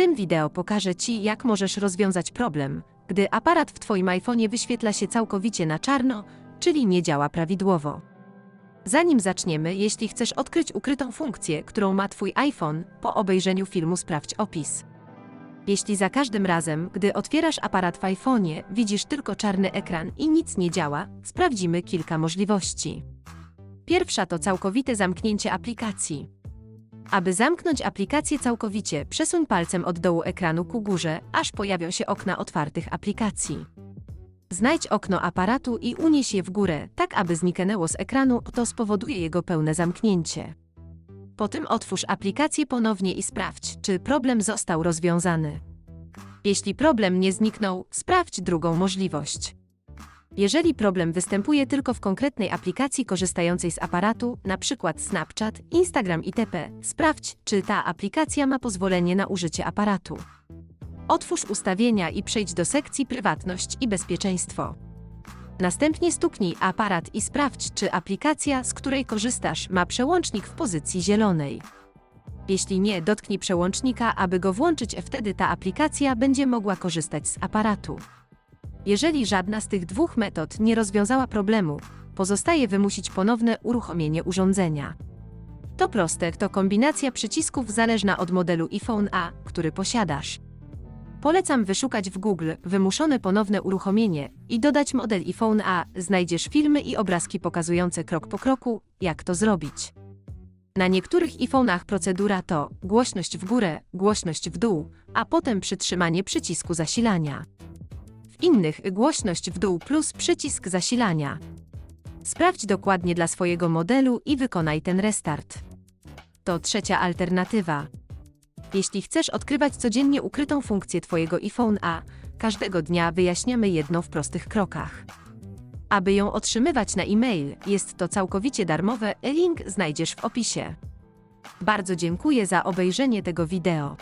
tym wideo pokażę Ci, jak możesz rozwiązać problem, gdy aparat w Twoim iPhone'ie wyświetla się całkowicie na czarno, czyli nie działa prawidłowo. Zanim zaczniemy, jeśli chcesz odkryć ukrytą funkcję, którą ma Twój iPhone, po obejrzeniu filmu sprawdź opis. Jeśli za każdym razem, gdy otwierasz aparat w iPhone'ie, widzisz tylko czarny ekran i nic nie działa, sprawdzimy kilka możliwości. Pierwsza to całkowite zamknięcie aplikacji. Aby zamknąć aplikację całkowicie, przesuń palcem od dołu ekranu ku górze, aż pojawią się okna otwartych aplikacji. Znajdź okno aparatu i unieś je w górę, tak aby zniknęło z ekranu, to spowoduje jego pełne zamknięcie. Potem otwórz aplikację ponownie i sprawdź, czy problem został rozwiązany. Jeśli problem nie zniknął, sprawdź drugą możliwość. Jeżeli problem występuje tylko w konkretnej aplikacji korzystającej z aparatu, np. Snapchat, Instagram itp., sprawdź, czy ta aplikacja ma pozwolenie na użycie aparatu. Otwórz ustawienia i przejdź do sekcji Prywatność i bezpieczeństwo. Następnie stuknij aparat i sprawdź, czy aplikacja, z której korzystasz, ma przełącznik w pozycji zielonej. Jeśli nie, dotknij przełącznika, aby go włączyć, wtedy ta aplikacja będzie mogła korzystać z aparatu. Jeżeli żadna z tych dwóch metod nie rozwiązała problemu, pozostaje wymusić ponowne uruchomienie urządzenia. To proste, to kombinacja przycisków zależna od modelu iPhone A, który posiadasz. Polecam wyszukać w Google wymuszone ponowne uruchomienie i dodać model iPhone A. Znajdziesz filmy i obrazki pokazujące krok po kroku, jak to zrobić. Na niektórych iPhone'ach procedura to głośność w górę, głośność w dół, a potem przytrzymanie przycisku zasilania. Innych głośność w dół plus przycisk zasilania. Sprawdź dokładnie dla swojego modelu i wykonaj ten restart. To trzecia alternatywa. Jeśli chcesz odkrywać codziennie ukrytą funkcję Twojego iPhone A, każdego dnia wyjaśniamy jedno w prostych krokach. Aby ją otrzymywać na e-mail, jest to całkowicie darmowe, link znajdziesz w opisie. Bardzo dziękuję za obejrzenie tego wideo.